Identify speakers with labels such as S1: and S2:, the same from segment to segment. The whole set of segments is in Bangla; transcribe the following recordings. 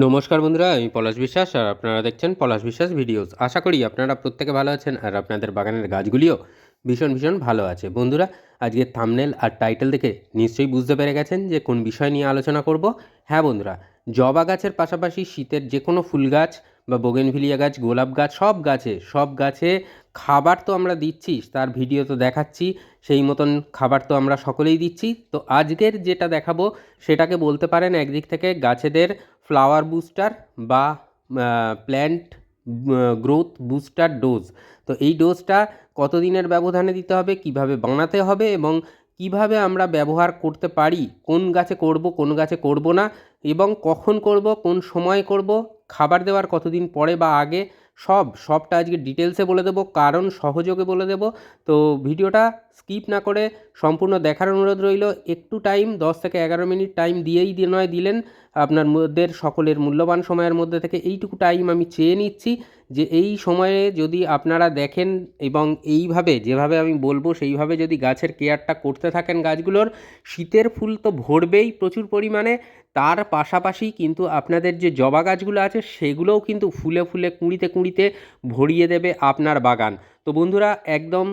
S1: নমস্কার বন্ধুরা, আমি পলাশ বিশ্বাস আর আপনারা দেখছেন পলাশ বিশ্বাস ভিডিওস। আশা করি আপনারা প্রত্যেকে ভালো আছেন আর আপনাদের বাগানের গাছগুলিও ভীষণ ভীষণ ভালো আছে। বন্ধুরা আজকের থামনেল আর টাইটেল দেখে নিশ্চয়ই বুঝতে পেরে গেছেন যে কোন বিষয় নিয়ে আলোচনা করব। হ্যাঁ বন্ধুরা, জবা গাছের পাশাপাশি শীতের যে কোনো ফুল গাছ বা বোগেনভিলিয়া গাছ, গোলাপ গাছ, সব গাছে সব গাছে খাবার তো আমরা দিচ্ছি, তার ভিডিও তো দেখাচ্ছি, সেই মতন খাবার তো আমরা সকলেই দিচ্ছি। তো আজকের যেটা দেখাবো, সেটাকে বলতে পারেন একদিক থেকে গাছেদের ফ্লাওয়ার বুস্টার বা প্ল্যান্ট গ্রোথ বুস্টার ডোজ তো এই ডোজটা কতদিনের ব্যবধানে দিতে হবে, কীভাবে বানাতে হবে এবং কীভাবে আমরা ব্যবহার করতে পারি, কোন গাছে করব, কোন গাছে করব না এবং কখন করব, কোন সময় করব, খাবার দেওয়ার কতদিন পরে বা আগে, সব, সবটা আজকে ডিটেলসে বলে দেবো, কারণ সহযোগে বলে দেবো। তো ভিডিওটা স্কিপ না করে সম্পূর্ণ দেখার অনুরোধ রইল, একটু টাইম দশ থেকে এগারো মিনিট টাইম দিয়েই দিয়ে নয়, দিলেন। আপনার মধ্যে সকলের মূল্যবান সময়ের মধ্যে থেকে এইটুকু টাইম আমি চেয়ে নিচ্ছি যে এই সময়ে যদি আপনারা দেখেন এবং এইভাবে যেভাবে আমি বলব সেইভাবে যদি গাছের কেয়ারটা করতে থাকেন গাছগুলোর, শীতের ফুল তো ভরবেই প্রচুর পরিমাণে। তার পাশাপাশি কিন্তু আপনাদের যে জবা গাছগুলো আছে সেগুলোও কিন্তু ফুলে ফুলে কুঁড়িতে কুঁড়িতে ভরিয়ে দেবে আপনার বাগান। তো বন্ধুরা, একদম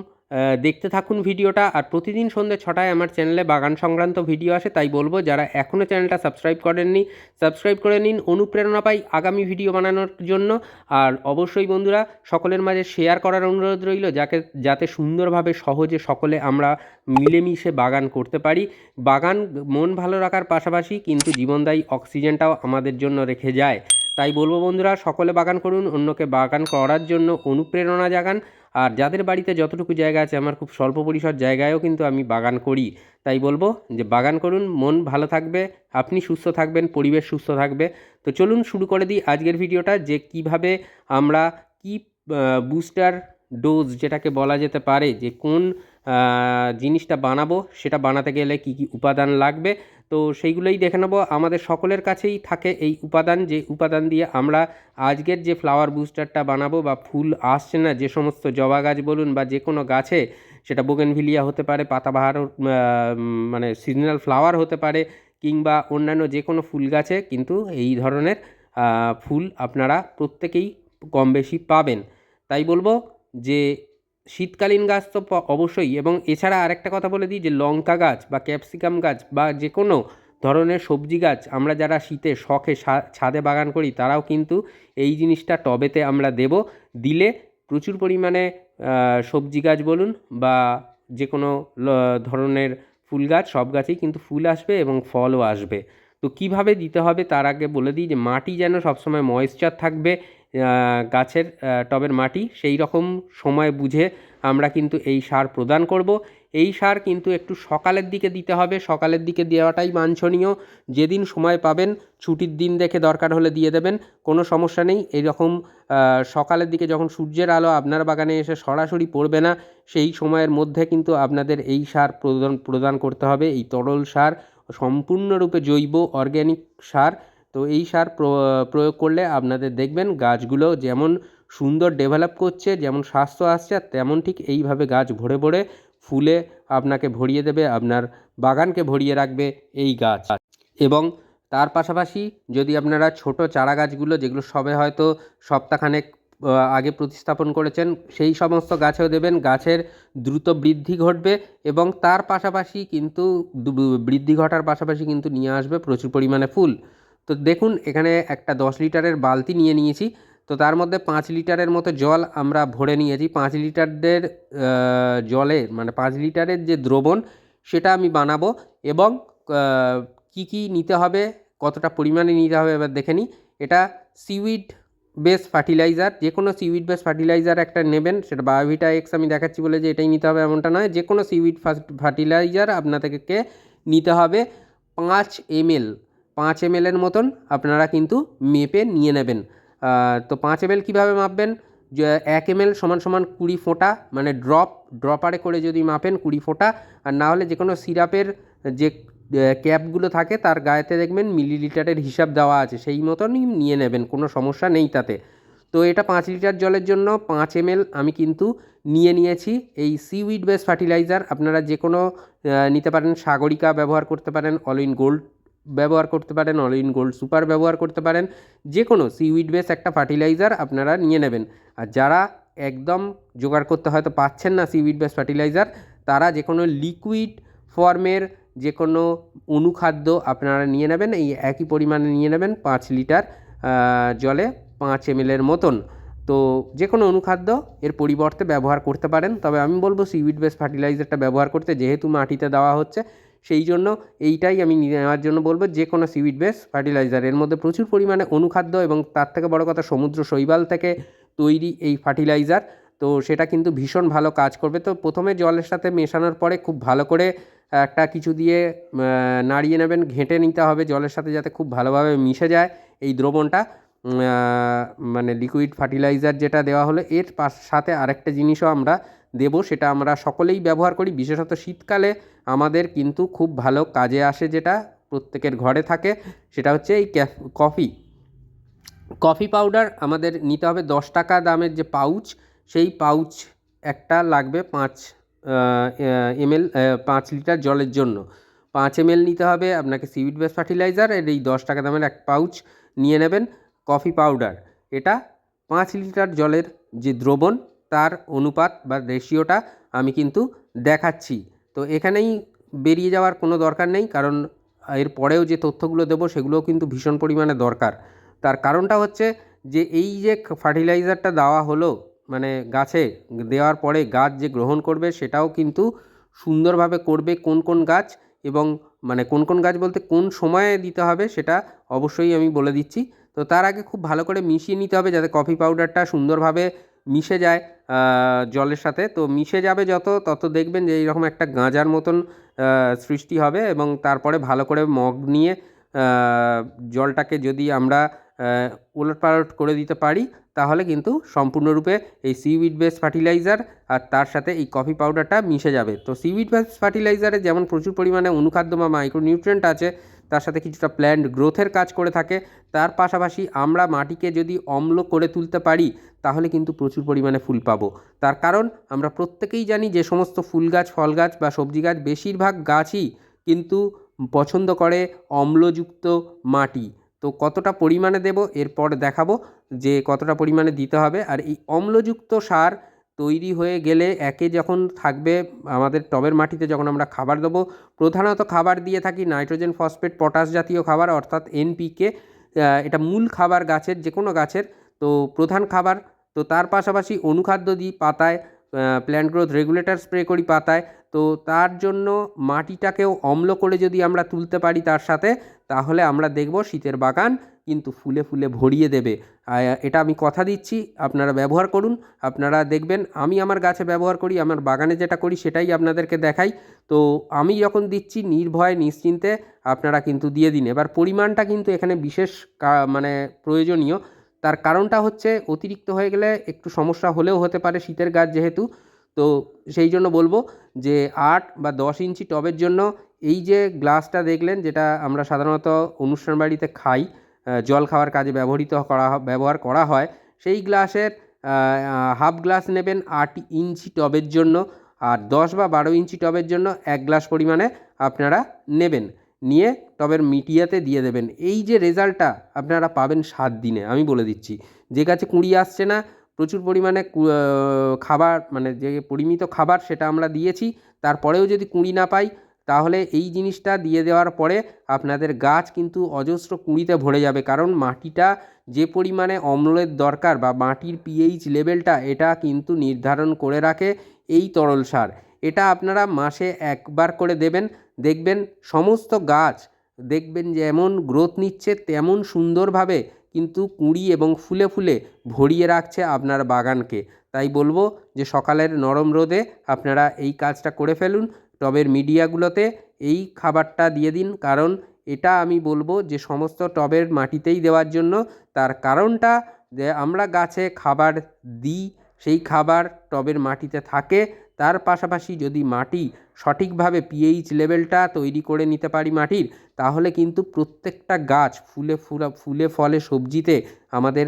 S1: দেখতে থাকুন ভিডিওটা। আর প্রতিদিন সন্ধ্যে ছটায় আমার চ্যানেলে বাগান সংক্রান্ত ভিডিও আসে, তাই বলব যারা এখনও চ্যানেলটা সাবস্ক্রাইব করেননি, সাবস্ক্রাইব করে নিন। অনুপ্রেরণা পাই আগামী ভিডিও বানানোর জন্য। আর অবশ্যই বন্ধুরা, সকলের মাঝে শেয়ার করার অনুরোধ রইল, যাকে, যাতে সুন্দরভাবে, সহজে সকলে আমরা মিলেমিশে বাগান করতে পারি। বাগান মন ভালো রাখার পাশাপাশি কিন্তু জীবনদায়ী অক্সিজেনটাও আমাদের জন্য রেখে যায়। তাই বলব বন্ধুরা, সকলে বাগান করুন, অন্যকে বাগান করার জন্য অনুপ্রেরণা জাগান। আর যাদের বাড়িতে যতটুকু জায়গা আছে, আমার খুব স্বল্প পরিসর জায়গায়ও কিন্তু আমি বাগান করি। তাই বলব যে বাগান করুন, মন ভালো থাকবে, আপনি সুস্থ থাকবেন, পরিবেশ সুস্থ থাকবে। তো চলুন শুরু করে দিই আজকের ভিডিওটা যে কীভাবে আমরা কি বুস্টার ডোজ যেটাকে বলা যেতে পারে, যে কোন জিনিসটা বানাবো, সেটা বানাতে গেলে কি কি উপাদান লাগবে তো সেইগুলোই দেখে নেব। আমাদের সকলের কাছেই থাকে এই উপাদান, যে উপাদান দিয়ে আমরা আজকের যে ফ্লাওয়ার বুস্টারটা বানাবো বা ফুল আসছে না, যে সমস্ত জবা গাছ বলুন বা যে কোনো গাছে, সেটা বোগেনভিলিয়া হতে পারে, পাতাবাহার মানে সিজনাল ফ্লাওয়ার হতে পারে কিংবা অন্যান্য যে কোনো ফুল গাছে, কিন্তু এই ধরনের ফুল আপনারা প্রত্যেকেই কম বেশি পাবেন। তাই বলব যে শীতকালীন গাছ তো অবশ্যই। এবং এছাড়া আরেকটা কথা বলে দিই যে, লঙ্কা গাছ বা ক্যাপসিকাম গাছ বা যে কোনো ধরনের সবজি গাছ আমরা যারা শীতে শখে ছাদে বাগান করি, তারাও কিন্তু এই জিনিসটা টবেতে আমরা দেব। দিলে প্রচুর পরিমাণে সবজি গাছ বলুন বা যে কোনো ধরনের ফুল গাছ, সব গাছেই কিন্তু ফুল আসবে এবং ফলও আসবে। তো কীভাবে দিতে হবে তার আগে বলে দিই যে, মাটি যেন সবসময় ময়েশ্চার থাকবে গাছের টবের মাটি, সেই রকম সময় বুঝে আমরা কিন্তু এই সার প্রদান করব। এই সার কিন্তু একটু সকালের দিকে দিতে হবে। সকালের দিকে দেওয়াটাই বাঞ্ছনীয়। যেদিন সময় পাবেন, ছুটির দিন দেখে দরকার হলে দিয়ে দেবেন। কোনো সমস্যা নেই। এইরকম সকালের দিকে যখন সূর্যের আলো আপনার বাগানে এসে সরাসরি পড়বে না, সেই সময়ের মধ্যে কিন্তু আপনাদের এই সার প্রদান প্রদান করতে হবে। এই তরল সার, সম্পূর্ণরূপে জৈব, অর্গ্যানিক সার। তো এই সার প্রয়োগ করলে আপনাদের দেখবেন গাছগুলো যেমন সুন্দর ডেভেলপ করছে, যেমন স্বাস্থ্য আসছে তেমন ঠিক এইভাবে গাছ ভরে ভরে ফুলে আপনাকে ভরিয়ে দেবে, আপনার বাগানকে ভরিয়ে রাখবে এই গাছ। এবং তার পাশাপাশি যদি আপনারা ছোট চারা গাছগুলো যেগুলো সবে হয়তো সপ্তাহখানেক আগে প্রতিস্থাপন করেছেন, সেই সমস্ত গাছেও দেবেন, গাছের দ্রুত বৃদ্ধি ঘটবে এবং তার পাশাপাশি কিন্তু বৃদ্ধি ঘটার পাশাপাশি কিন্তু নিয়ে আসবে প্রচুর পরিমাণে ফুল। তো দেখুন, এখানে একটা দশ লিটারের বালতি নিয়ে নিয়েছি। তো তার মধ্যে পাঁচ লিটারের মতো জল আমরা ভরে নিয়েছি। পাঁচ লিটারদের জলে মানে পাঁচ লিটারের যে দ্রবণ, সেটা আমি বানাবো এবং কি কি নিতে হবে, কতটা পরিমাণে নিতে হবে এবার দেখে নিই। এটা সিউইড বেস ফার্টিলাইজার যে কোনো সিউইড বেস ফার্টিলাইজার একটা নেবেন, সেটা বায়োভিটা এক্স আমি দেখাচ্ছি বলে যে এটাই নিতে হবে এমনটা নয়। যে কোনো সিউইড ফার্টিলাইজার আপনাদেরকে নিতে হবে পাঁচ এমএল পাঁচ এম এমএলের মতন আপনারা কিন্তু মেপে নিয়ে নেবেন। তো পাঁচ এমএল কীভাবে মাপবেন? এক এমএল সমান সমান কুড়ি ফোঁটা মানে ড্রপ ড্রপারে করে যদি মাপেন কুড়ি ফোঁটা, আর না হলে যে কোনো সিরাপের যে ক্যাপগুলো থাকে তার গায়েতে দেখবেন মিলিলিটারের হিসাব দেওয়া আছে, সেই মতনই নিয়ে নেবেন, কোনো সমস্যা নেই তাতে। তো এটা পাঁচ লিটার জলের জন্য পাঁচ এমএল আমি কিন্তু নিয়ে নিয়েছি। এই সিউইড বেস ফার্টিলাইজার আপনারা যে কোনো নিতে পারেন, সাগরিকা ব্যবহার করতে পারেন অল ইন গোল্ড ব্যবহার করতে পারেন অল ইন গোল্ড সুপার ব্যবহার করতে পারেন যে কোনো সিউইড বেস একটা ফার্টিলাইজার আপনারা নিয়ে নেবেন। আর যারা একদম জোগাড় করতে হয়তো পাচ্ছেন না সিউইড বেস ফার্টিলাইজার তারা যে কোনো লিকুইড ফর্মের যে কোনো অনুখাদ্য আপনারা নিয়ে নেবেন, এই একই পরিমাণে নিয়ে নেবেন পাঁচ লিটার জলে পাঁচ এম এর মতন। তো যে কোনো অনুখাদ্য এর পরিবর্তে ব্যবহার করতে পারেন, তবে আমি বলব সিউইড বেস ফার্টিলাইজারটা ব্যবহার করতে, যেহেতু মাটিতে দেওয়া হচ্ছে সেই জন্য এইটাই আমি নেওয়ার জন্য বলব যে কোনো সিউইড বেস ফার্টিলাইজার এর মধ্যে প্রচুর পরিমাণে অনুখাদ্য এবং তার থেকে বড় কথা সমুদ্র শৈবাল থেকে তৈরি এই ফার্টিলাইজার তো সেটা কিন্তু ভীষণ ভালো কাজ করবে। তো প্রথমে জলের সাথে মেশানোর পরে খুব ভালো করে একটা কিছু দিয়ে নাড়িয়ে নেবেন, ঘেঁটে নিতে হবে জলের সাথে যাতে খুব ভালোভাবে মিশে যায় এই দ্রবণটা। মানে লিকুইড ফার্টিলাইজার যেটা দেওয়া হলো, এর সাথে আরেকটা জিনিসও আমরা দেব, সেটা আমরা সকলেই ব্যবহার করি। বিশেষত শীতকালে আমাদের কিন্তু খুব ভালো কাজে আসে যেটা, প্রত্যেকের ঘরে থাকে, সেটা হচ্ছে এই কফি। কফি পাউডার আমাদের নিতে হবে দশ টাকা দামের যে পাউচ, সেই পাউচ একটা লাগবে পাঁচ এমএল পাঁচ লিটার জলের জন্য। পাঁচ এমএল নিতে হবে আপনাকে সিউইড বেস ফার্টিলাইজার, এর এই দশ টাকা দামের এক পাউচ নিয়ে নেবেন কফি পাউডার। এটা পাঁচ লিটার জলের যে দ্রবণ তার অনুপাত বা রেশিওটা আমি কিন্তু দেখাচ্ছি। তো এখানেই বেরিয়ে যাওয়ার কোনো দরকার নেই, কারণ এর পরেও যে তথ্যগুলো দেবো সেগুলোও কিন্তু ভীষণ পরিমাণে দরকার। তার কারণটা হচ্ছে যে এই যে ফার্টিলাইজারটা দেওয়া হলো মানে গাছে দেওয়ার পরে গাছ যে গ্রহণ করবে সেটাও কিন্তু সুন্দরভাবে করবে কোন কোন গাছ এবং মানে কোন কোন গাছ বলতে কোন সময়ে দিতে হবে সেটা অবশ্যই আমি বলে দিচ্ছি। তো তার আগে খুব ভালো করে মিশিয়ে নিতে হবে যাতে কফি পাউডারটা সুন্দরভাবে মিশে যায় জলের সাথে। তো মিশে যাবে যত, তত দেখবেন যে এইরকম একটা গাঁজার মতন সৃষ্টি হবে এবং তারপরে ভালো করে মগ নিয়ে জলটাকে যদি আমরা উলট পালট করে দিতে পারি, তাহলে কিন্তু সম্পূর্ণরূপে এই সিউইড বেস ফার্টিলাইজার আর তার সাথে এই কফি পাউডারটা মিশে যাবে। তো সিউইড বেস ফার্টিলাইজারে যেমন প্রচুর পরিমাণে অনুখাদ্য বা মাইক্রোনিউট্রিয়েন্ট আছে তার সাথে কিছুটা প্ল্যান্ট গ্রোথের কাজ করে থাকে। তার পাশাপাশি আমরা মাটিকে যদি অম্ল করে তুলতে পারি, তাহলে কিন্তু প্রচুর পরিমাণে ফুল পাবো। তার কারণ, আমরা প্রত্যেকেই জানি যে সমস্ত ফুল গাছ, ফল গাছ বা সবজি গাছ বেশিরভাগ গাছই কিন্তু পছন্দ করে অম্লযুক্ত মাটি। তো কতটা পরিমাণে দেব, এরপর দেখাবো যে কতটা পরিমাণে দিতে হবে। আর এই অম্লযুক্ত সার তৈরি হয়ে গেলে একে যখন থাকবে আমাদের টবের মাটিতে যখন আমরা খাবার দেবো, প্রধানত খাবার দিয়ে থাকি নাইট্রোজেন, ফসফেট, পটাশ জাতীয় খাবার অর্থাৎ এনপিকে এটা মূল খাবার গাছের যে কোনো গাছের, তো প্রধান খাবার। তো তার পাশাপাশি অনুখাদ্য দিই পাতায় প্ল্যান্ট গ্রোথ রেগুলেটর স্প্রে করি পাতায়। তো তার জন্য মাটিটাকেও অম্ল করে যদি আমরা তুলতে পারি তার সাথে তাহলে আমরা দেখব শীতের বাগান কিন্তু ফুলে ফুলে ভরিয়ে দেবে। এটা আমি কথা দিচ্ছি, আপনারা ব্যবহার করুন। আপনারা দেখবেন আমি আমার গাছে ব্যবহার করি, আমার বাগানে যেটা করি সেটাই আপনাদেরকে দেখাই। তো আমি যখন দিচ্ছি নির্ভয়, নিশ্চিন্তে, আপনারা কিন্তু দিয়ে দিন। এবার পরিমাণটা কিন্তু এখানে বিশেষ মানে প্রয়োজনীয়। তার কারণটা হচ্ছে অতিরিক্ত হয়ে গেলে একটু সমস্যা হলেও হতে পারে শীতের গাছ যেহেতু। তো সেই জন্য বলব যে আট বা দশ ইঞ্চি টবের জন্য এই যে গ্লাসটা দেখলেন, যেটা আমরা সাধারণত অনুষ্ঠান বাড়িতে খাই জল খাওয়ার কাজে ব্যবহৃত করা ব্যবহার করা হয়, সেই গ্লাসের হাফ গ্লাস নেবেন আট ইঞ্চি টবের জন্য আর দশ বা বারো ইঞ্চি টবের জন্য এক গ্লাস পরিমাণে আপনারা নেবেন। নিয়ে টবের মিডিয়াতে দিয়ে দেবেন। এই যে রেজাল্টটা আপনারা পাবেন সাত দিনে, আমি বলে দিচ্ছি। যে গাছে কুঁড়ি আসছে না, প্রচুর পরিমাণে খাবার মানে যে পরিমিত খাবার সেটা আমরা দিয়েছি, তারপরেও যদি কুঁড়ি না পাই তাহলে এই জিনিসটা দিয়ে দেওয়ার পরে আপনাদের গাছ কিন্তু অজস্র কুঁড়িতে ভরে যাবে। কারণ মাটিটা যে পরিমাণে অম্লের দরকার বা মাটির পিএইচ লেভেলটা এটা কিন্তু নির্ধারণ করে রাখে এই তরল সার। এটা আপনারা মাসে একবার করে দেবেন। দেখবেন সমস্ত গাছ, দেখবেন যেমন গ্রোথ নিচ্ছে, তেমন সুন্দরভাবে কিন্তু কুঁড়ি এবং ফুলে ফুলে ভরিয়ে রাখছে আপনার বাগানকে। তাই বলব যে সকালের নরম রোদে আপনারা এই কাজটা করে ফেলুন। টবের মিডিয়াগুলোতে এই খাবারটা দিয়ে দিন। কারণ এটা আমি বলব যে সমস্ত টবের মাটিতেই দেওয়ার জন্য তার কারণটা যে আমরা গাছে খাবার দিই, সেই খাবার টবের মাটিতে থাকে। তার পাশাপাশি যদি মাটি সঠিকভাবে পিএইচ লেভেলটা তৈরি করে নিতে পারি মাটির, তাহলে কিন্তু প্রত্যেকটা গাছ ফুলে ফুলা, ফুলে ফলে সবজিতে আমাদের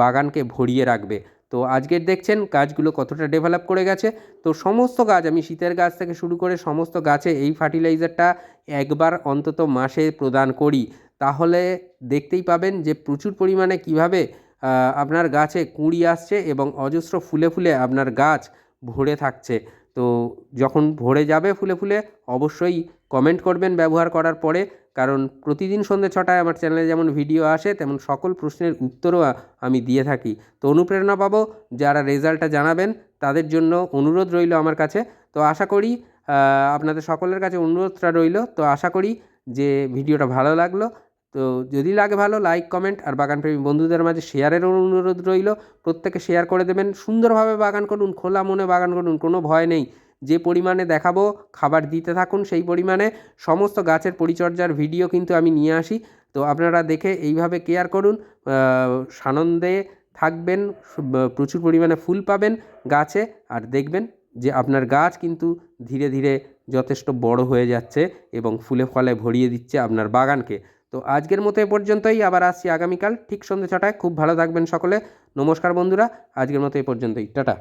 S1: বাগানকে ভরিয়ে রাখবে। তো আজকের দেখছেন গাছগুলো কতটা ডেভেলপ করে গেছে। তো সমস্ত গাছ, আমি শীতের গাছ থেকে শুরু করে সমস্ত গাছে এই ফার্টিলাইজারটা একবার অন্তত মাসে প্রদান করি। তাহলে দেখতেই পাবেন যে প্রচুর পরিমাণে কীভাবে আপনার গাছে কুঁড়ি আসছে এবং অজস্র ফুলে ফুলে আপনার গাছ ভরে থাকছে। তো যখন ভরে যাবে ফুলে ফুলে অবশ্যই কমেন্ট করবেন ব্যবহার করার পরে। কারণ প্রতিদিন সন্ধ্যে ছটায় আমার চ্যানেলে যেমন ভিডিও আসে, তেমন সকল প্রশ্নের উত্তরও আমি দিয়ে থাকি। তো অনুপ্রেরণা পাবো, যারা রেজাল্টটা জানাবেন, তাদের জন্য অনুরোধ রইল আমার কাছে। তো আশা করি আপনাদের সকলের কাছে অনুরোধটা রইল। তো আশা করি যে ভিডিওটা ভালো লাগল। তো যদি লাগে ভালো লাইক কমেন্ট আর বাগানপ্রেমী বন্ধুদের মাঝে শেয়ারেরও অনুরোধ রইল। প্রত্যেকে শেয়ার করে দেবেন। সুন্দরভাবে বাগান করুন, খোলা মনে বাগান করুন, কোনো ভয় নেই। যে পরিমাণে দেখাবো, খাবার দিতে থাকুন সেই পরিমাণে। সমস্ত গাছের পরিচর্যার ভিডিও কিন্তু আমি নিয়ে আসি। তো আপনারা দেখে এইভাবে কেয়ার করুন। সানন্দে থাকবেন প্রচুর পরিমাণে ফুল পাবেন গাছে। আর দেখবেন যে আপনার গাছ কিন্তু ধীরে ধীরে যথেষ্ট বড় হয়ে যাচ্ছে এবং ফুলে ফলে ভরিয়ে দিচ্ছে আপনার বাগানকে। তো আজকের মতো এ পর্যন্তই। আবার আসছি আগামীকাল। ঠিক সন্ধ্যে ছটায়। খুব ভালো থাকবেন সকলে। নমস্কার বন্ধুরা। আজকের মতো এ পর্যন্তই। টাটা।